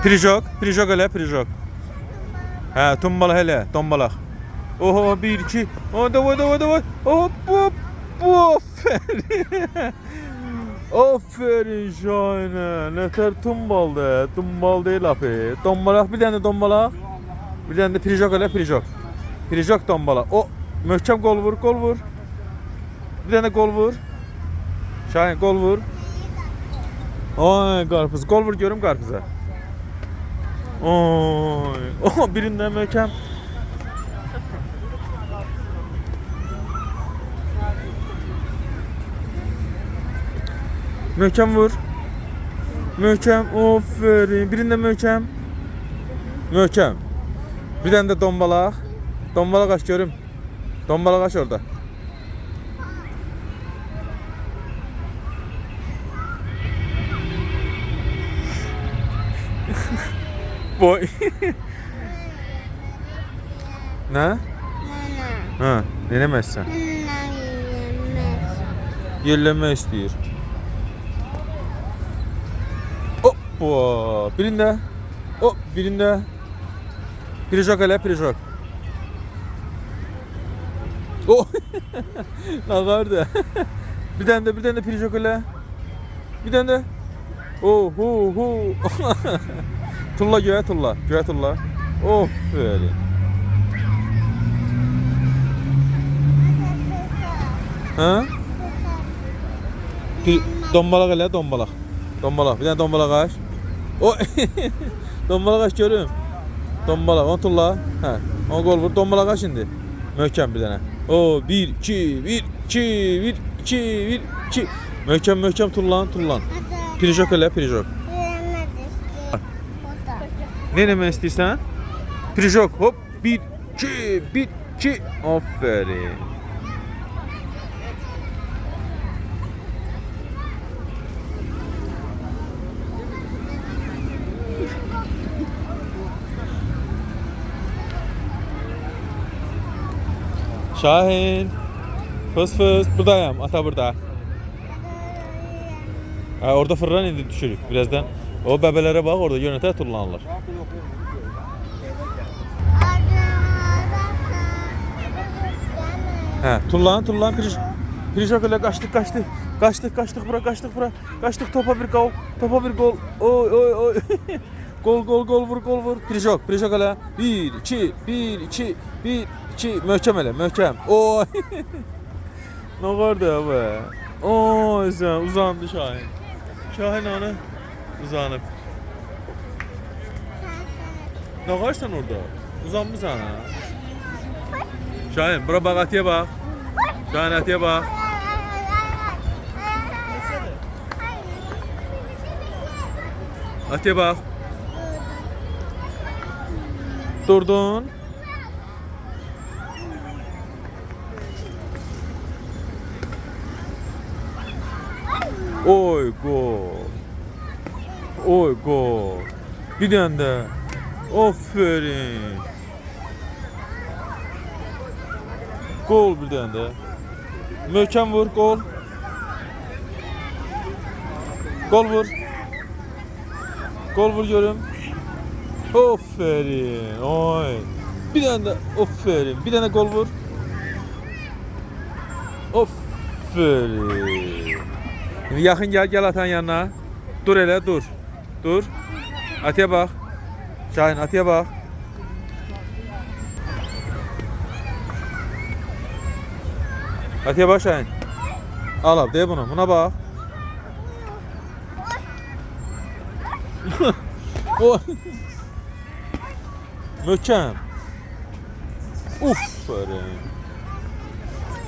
Prijok, prijok elə, prijok. Hə, tombalaq elə, tombalaq. Oho, 1 2. O, davay, davay, davay. Hop, hop. Aferin. Aferin Şahinə. Nətər tombaldı? Tombal deyil apı. Tombalaq, bir dənə də tombalaq. Bir dənə də prijok elə, prijok. Prijok tombalaq. O, möhkəm qol vur, qol vur. Bir dənə qol vur. Şahin, qol vur. Ay qarpız. Qol vur görüm qarpıza. Oy. Oh, birindən möhkəm. Möhkəm vur. Möhkəm. Aferin. Birində möhkəm. Möhkəm. Bir dənə də dombalaq. Dombalaq aç görüm. Dombalaq aç orada. Boy. ne? Ha, denemezsen. Yerleme istiyor. Hoppa. Birinde. Hop birinde. Pirijok hele pirijok. Oh. ne vardı? bir tane de bir tane de pirijok hele. Bir tane de. Oh hu hu. Tulla göğe tulla. Göğe tulla. Oh böyle. Ha? Bir dombalak hele dombalak. Dombalak. Bir tane dombalak aç. O dombalak aç görüm. Dombalak. Onu tulla. He. Onu gol vur. Dombalak aç şimdi. Möhkem bir tane. O 1 2 1 2 1 2 1 2 Möhkem möhkem tullan tullan. Pirijok hele pirijok. Ne demek istiyorsan? Pirijok hop 1 2 1 2 Aferin. Şahin. Fıs fıs. Buradayım. Ata burada. Ha, orada fırlan indi düşürük birazdan. O bebelere bak orada yönete turlanırlar. He, tullan tullan piriş. Pirişok öyle kaçtık kaçtık. Kaçtık kaçtık bura kaçtık bura. Kaçtık topa bir gol. Topa bir gol. Oy oy oy. gol gol gol vur gol vur. Pirişok pirişok öyle. 1 2 1 2 1 2 möhkem öyle möhkem. Oy. ne vardı abi? Oy sen uzandı Şahin. Şahin ana uzanıp. Ne var sen orada? Uzanmışsın ha. Şahin bura bak atiye bak. Şahin atiye bak. Atiye bak. Durdun. Oy gol. Oy gol. Bir tane de. Aferin. Gol bir tane de. Möhkem vur gol. Gol vur. Gol vur görüm. Aferin. Oy. Bir tane de aferin. Bir tane gol vur. Aferin. Şimdi yakın gel gel atan yanına. Dur hele dur. Dur. Atiye bak. Şahin atiye bak. Atiye bak Şahin. Al abi de bunu. Buna bak. o. Möhkem. Uf. Böyle.